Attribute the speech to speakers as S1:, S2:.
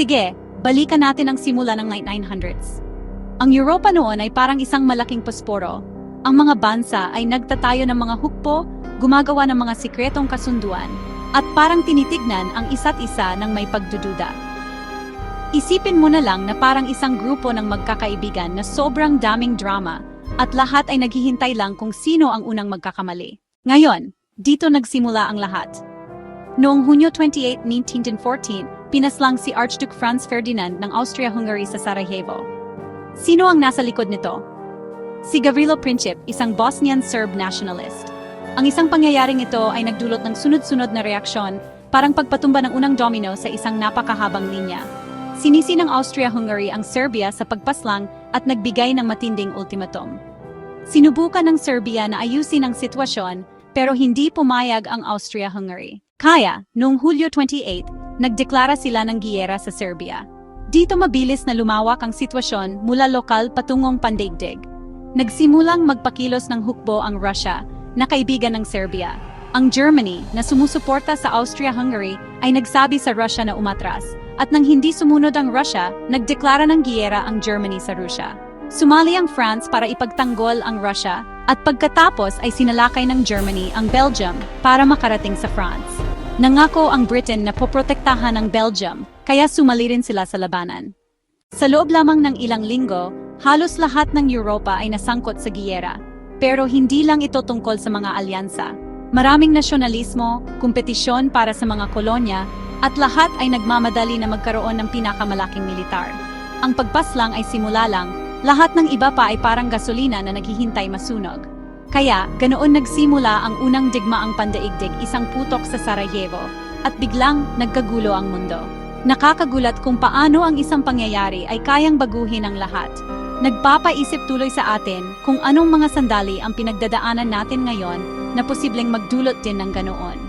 S1: Sige, balikan natin ang simula ng 1900s. Ang Europa noon ay parang isang malaking posporo. Ang mga bansa ay nagtatayo ng mga hukbo, gumagawa ng mga sikretong kasunduan, at parang tinitignan ang isa't isa ng may pagdududa. Isipin mo na lang na parang isang grupo ng magkakaibigan na sobrang daming drama at lahat ay naghihintay lang kung sino ang unang magkakamali. Ngayon, dito nagsimula ang lahat. Noong Hunyo 28, 1914, pinaslang si Archduke Franz Ferdinand ng Austria-Hungary sa Sarajevo. Sino ang nasa likod nito? Si Gavrilo Princip, isang Bosnian Serb nationalist. Ang isang pangyayaring ito ay nagdulot ng sunod-sunod na reaksyon, parang pagpatumba ng unang domino sa isang napakahabang linya. Sinisi ng Austria-Hungary ang Serbia sa pagpaslang at nagbigay ng matinding ultimatum. Sinubukan ng Serbia na ayusin ang sitwasyon pero hindi pumayag ang Austria-Hungary. Kaya, noong Hulyo 28, nagdeklara sila ng giyera sa Serbia. Dito mabilis na lumawak ang sitwasyon mula lokal patungong pandaigdig. Nagsimulang magpakilos ng hukbo ang Russia, na kaibigan ng Serbia. Ang Germany, na sumusuporta sa Austria-Hungary, ay nagsabi sa Russia na umatras, at nang hindi sumunod ang Russia, nagdeklara ng giyera ang Germany sa Russia. Sumali ang France para ipagtanggol ang Russia, at pagkatapos ay sinalakay ng Germany ang Belgium para makarating sa France. Nangako ang Britain na poprotektahan ang Belgium, kaya sumali rin sila sa labanan. Sa loob lamang ng ilang linggo, halos lahat ng Europa ay nasangkot sa giyera. Pero hindi lang ito tungkol sa mga alyansa. Maraming nasyonalismo, kompetisyon para sa mga kolonya, at lahat ay nagmamadali na magkaroon ng pinakamalaking militar. Ang pagpaslang ay simula lang, lahat ng iba pa ay parang gasolina na naghihintay masunog. Kaya, ganoon nagsimula ang unang digmaang pandaigdig isang putok sa Sarajevo, at biglang nagkagulo ang mundo. Nakakagulat kung paano ang isang pangyayari ay kayang baguhin ang lahat. Nagpapaisip tuloy sa atin kung anong mga sandali ang pinagdadaanan natin ngayon na posibleng magdulot din ng ganoon.